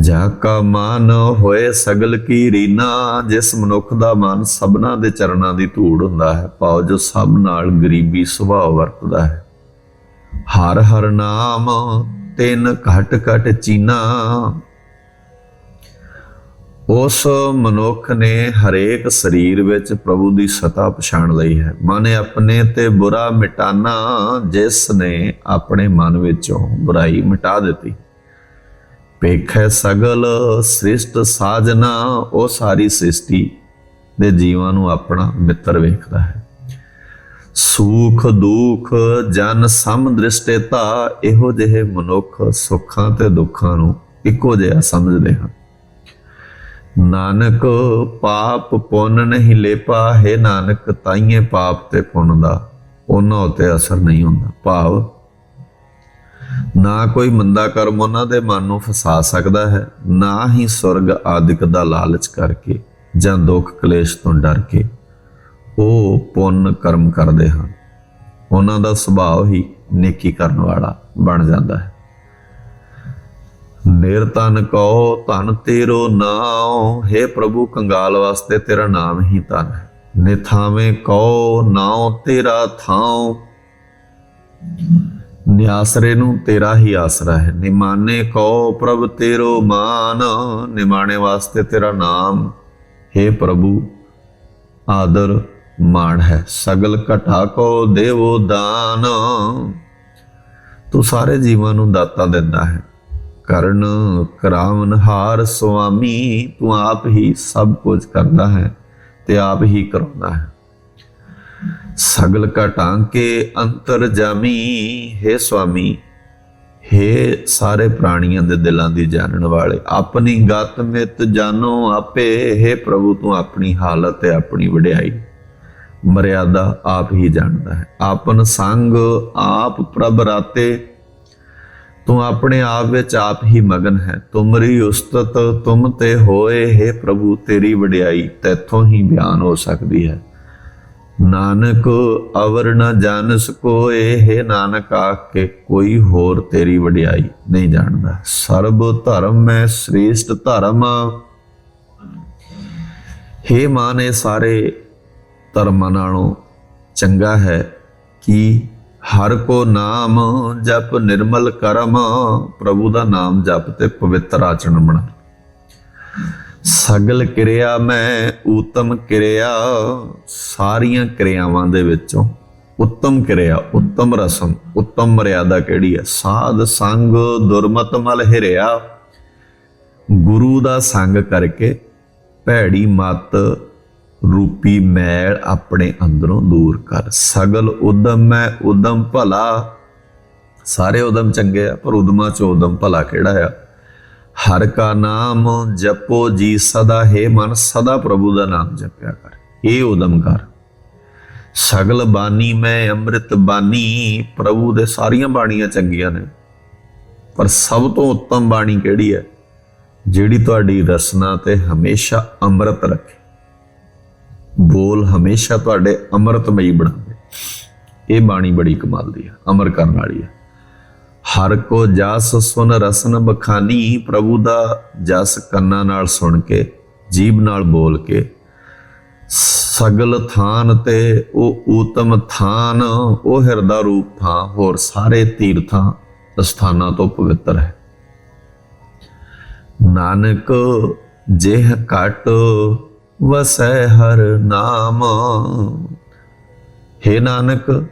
ਜਾ ਕਾ ਮਨ ਹੋਏ ਸਗਲ ਕੀ ਰੀਨਾ, ਜਿਸ ਮਨੁੱਖ ਦਾ ਮਨ ਸਭਨਾ ਦੇ ਚਰਨਾਂ ਦੀ ਧੂੜ ਹੁੰਦਾ ਹੈ ਪਾਉ ਜੋ ਸਭ ਨਾਲ ਗਰੀਬੀ ਸੁਭਾਅ ਵਰਤਦਾ ਹੈ। ਹਰ ਹਰ ਨਾਮ ਤਿੰਨ ਘਟ ਘਟ ਚੀਨਾ। ਉਸ ਮਨੁੱਖ ਨੇ ਹਰੇਕ ਸਰੀਰ ਵਿੱਚ ਪ੍ਰਭੂ ਦੀ ਸਤਾ ਪਛਾਣ ਲਈ ਹੈ। ਮਨ ਆਪਣੇ ਤੇ ਬੁਰਾ ਮਿਟਾਨਾ, ਜਿਸ ਨੇ ਆਪਣੇ ਮਨ ਵਿੱਚੋਂ ਬੁਰਾਈ ਮਿਟਾ ਦਿੱਤੀ। ਪੇਖੈ ਸਗਲ ਸ੍ਰਿਸ਼ਟ ਸਾਜਨਾ, ਉਹ ਸਾਰੀ ਸ੍ਰਿਸ਼ਟੀ ਦੇ ਜੀਵਾਂ ਨੂੰ ਆਪਣਾ ਮਿੱਤਰ ਵੇਖਦਾ ਹੈ। ਸੁਖ ਦੁਖ ਜਨ ਸਮ ਦ੍ਰਿਸ਼ਟੇਤਾ ਇਹੋ ਜਿਹੇ ਮਨੁੱਖ ਸੁੱਖਾਂ ਤੇ ਦੁੱਖਾਂ ਨੂੰ ਇੱਕੋ ਜਿਹਾ ਸਮਝਦੇ ਹਨ। ਨਾਨਕ ਪਾਪ ਪੁੰਨ ਨਹੀਂ ਲੇਪਾ, ਹੈ ਨਾਨਕ ਤਾਈਏ ਪਾਪ ਤੇ ਪੁੰਨ ਦਾ, ਉਹਨਾਂ ਉਤੇ ਅਸਰ ਨਹੀਂ ਹੁੰਦਾ। ਭਾਵ, ਨਾ ਕੋਈ ਮੰਦਾ ਕਰਮ ਉਹਨਾਂ ਦੇ ਮਨ ਨੂੰ ਫਸਾ ਸਕਦਾ ਹੈ, ਨਾ ਹੀ ਸੁਰਗ ਆਦਿਕ ਦਾ ਲਾਲਚ ਕਰਕੇ ਜਾਂ ਦੁੱਖ ਕਲੇਸ਼ ਤੋਂ ਡਰ ਕੇ। ਉਹ ਪੁੰਨ ਕਰਮ ਕਰਦੇ ਹਨ। ਉਹਨਾਂ ਦਾ ਸੁਭਾਅ ਹੀ ਨੇਕੀ ਕਰਨ ਵਾਲਾ ਬਣ ਜਾਂਦਾ ਹੈ। ਨਿਰ ਨਿਰਤਨ ਕੋ ਧਨ ਤੇਰੋ ਨਾਉ, ਹੈ ਪ੍ਰਭੂ ਕੰਗਾਲ ਵਾਸਤੇ ਤੇਰਾ ਨਾਮ ਹੀ ਧਨ ਹੈ। ਨਿਥਾਵੇਂ ਕੋ ਨਾਉ ਤੇਰਾ ਥਾਉ। ਨਿਆਸਰੇ ਨੂੰ ਤੇਰਾ ਹੀ ਆਸਰਾ ਹੈ। ਨਿਮਾਨੇ ਕੋ ਪ੍ਰਭ ਤੇਰੋ ਮਾਨ। ਨਿਮਾਣੇ ਵਾਸਤੇ ਤੇਰਾ ਨਾਮ, ਹੈ ਪ੍ਰਭੂ, ਆਦਰ ਮਾਣ ਹੈ। ਸਗਲ ਘਟਾ ਕੋ ਦੇਵੋ ਦਾਨ। ਤੂੰ ਸਾਰੇ ਜੀਵਾਂ ਨੂੰ ਦਾਤਾ ਦਿੰਦਾ ਹੈ। ਕਰਨ ਕਰਾਵਨਹਾਰ ਸੁਆਮੀ, ਤੂੰ ਆਪ ਹੀ ਸਭ ਕੁਝ ਕਰਦਾ ਹੈ ਤੇ ਆਪ ਹੀ ਕਰਾਉਂਦਾ ਹੈ। ਸਗਲ ਘਟਾਂ ਕੇ ਅੰਤਰ ਜਾਮੀ, ਹੈ ਸੁਆਮੀ, ਹੇ ਸਾਰੇ ਪ੍ਰਾਣੀਆਂ ਦੇ ਦਿਲਾਂ ਦੀ ਜਾਣਨ ਵਾਲੇ, ਆਪਣੀ ਗਤ ਮਿਤ ਜਾਨੋ ਆਪੇ, ਹੇ ਪ੍ਰਭੂ ਤੂੰ ਆਪਣੀ ਹਾਲਤ ਤੇ ਆਪਣੀ ਵਡਿਆਈ। ਮਰਿਆਦਾ ਆਪ ਹੀ ਜਾਣਦਾ ਹੈ। ਆਪਨ ਸੰਗ ਆਪ ਪ੍ਰਭ ਰਾਤੇ, ਤੂੰ ਆਪਣੇ ਆਪ ਵਿੱਚ ਆਪ ਹੀ ਮਗਨ ਹੈ। ਤੁਮਰੀ ਉਸਤਤ, ਤੁਮ ਤੇ ਹੋਏ ਹੈ ਪ੍ਰਭੂ, ਤੇਰੀ ਵਡਿਆਈ ਤੇਥੋਂ ਹੀ ਬਿਆਨ ਹੋ ਸਕਦੀ ਹੈ। ਨਾਨਕ, ਅਵਰ ਨ ਜਾਣਸ ਕੋਏ ਹੈ ਨਾਨਕ ਆਕੇ ਕੋਈ ਹੋਰ ਤੇਰੀ ਵਡਿਆਈ ਨਹੀਂ ਜਾਣਦਾ। ਸਰਬ ਧਰਮ ਮੈਂ ਸ੍ਰੇਸ਼ਟ ਧਰਮ ਹੈ ਮਾਨੇ ਸਾਰੇ ਧਰਮਾਂ ਨਾਲੋਂ ਚੰਗਾ ਹੈ ਕਿ ਹਰ ਕੋ ਨਾਮ ਜਪ ਨਿਰਮਲ ਕਰਮ, ਪ੍ਰਭੂ ਦਾ ਨਾਮ ਜਪ ਤੇ ਪਵਿੱਤਰ ਆਚਰਣ ਬਣਾ। ਸਗਲ ਕਿਰਿਆ ਮੈਂ ਊਤਮ ਕਿਰਿਆ, ਸਾਰੀਆਂ ਕਿਰਿਆਵਾਂ ਦੇ ਵਿੱਚੋਂ ਉੱਤਮ ਕਿਰਿਆ, ਉੱਤਮ ਰਸਮ, ਉੱਤਮ ਮਰਿਆਦਾ ਕਿਹੜੀ ਹੈ? ਸਾਧ ਸੰਗ ਦੁਰਮਤ ਮਲ ਹਿਰਿਆ। ਗੁਰੂ ਦਾ ਸੰਗ ਕਰਕੇ ਭੈੜੀ ਮਤ ਰੂਪੀ ਮੈਲ ਆਪਣੇ ਅੰਦਰੋਂ ਦੂਰ ਕਰ। ਸਗਲ ਉਦਮ ਮੈਂ ਉਦਮ ਭਲਾ। ਸਾਰੇ ਉਦਮ ਚੰਗੇ ਆ, ਪਰ ਉਦਮਾਂ ਚ ਉਦਮ ਭਲਾ ਕਿਹੜਾ ਆ? ਹਰ ਕਾ ਨਾਮ ਜਪੋ ਜੀ ਸਦਾ, ਹੈ ਮਨ ਸਦਾ ਪ੍ਰਭੂ ਦਾ ਨਾਮ ਜਪਿਆ ਕਰ। ਇਹ ਉਦਮ ਕਰ। ਸਗਲ ਬਾਣੀ ਮੈਂ, ਅੰਮ੍ਰਿਤ ਬਾਣੀ ਪ੍ਰਭੂ ਦੇ ਸਾਰੀਆਂ ਬਾਣੀਆਂ ਚੰਗੀਆਂ ਨੇ। ਪਰ ਸਭ ਤੋਂ ਉੱਤਮ ਬਾਣੀ ਕਿਹੜੀ ਹੈ? ਜਿਹੜੀ ਤੁਹਾਡੀ ਰਸਨਾ ਤੇ ਹਮੇਸ਼ਾ ਅੰਮ੍ਰਿਤ ਰੱਖੇ। ਬੋਲ ਹਮੇਸ਼ਾ ਤੁਹਾਡੇ ਅੰਮ੍ਰਿਤਮਈ ਬਣਾਵੇ ਇਹ ਬਾਣੀ ਬੜੀ ਕਮਾਲ ਦੀ ਹੈ, ਅਮਰ ਕਰਨ ਵਾਲੀ ਹੈ। ਹਰ ਕੋ ਜਸ ਸੁਨ ਰਸਨ ਬਖਾਨੀ, ਪ੍ਰਭੂ ਦਾ ਜਸ ਕੰਨਾਂ ਨਾਲ ਸੁਣ ਕੇ ਜੀਬ ਨਾਲ ਬੋਲ ਕੇ। ਸਗਲ ਥਾਨ ਤੇ ਉਹ ਊਤਮ ਥਾਨ, ਉਹ ਹਿਰਦਾ ਰੂਪ ਥਾਂ, ਹੋਰ ਸਾਰੇ ਤੀਰਥਾਂ ਸਥਾਨਾਂ ਤੋਂ ਪਵਿੱਤਰ ਹੈ। ਨਾਨਕ ਜਿਹ ਘਟ ਵਸੈ ਹਰ ਨਾਮ। ਹੈ ਨਾਨਕ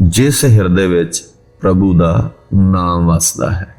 ਜਿਸ ਹਿਰਦੇ ਵਿੱਚ ਪ੍ਰਭੂ ਦਾ ਨਾਮ ਵਸਦਾ ਹੈ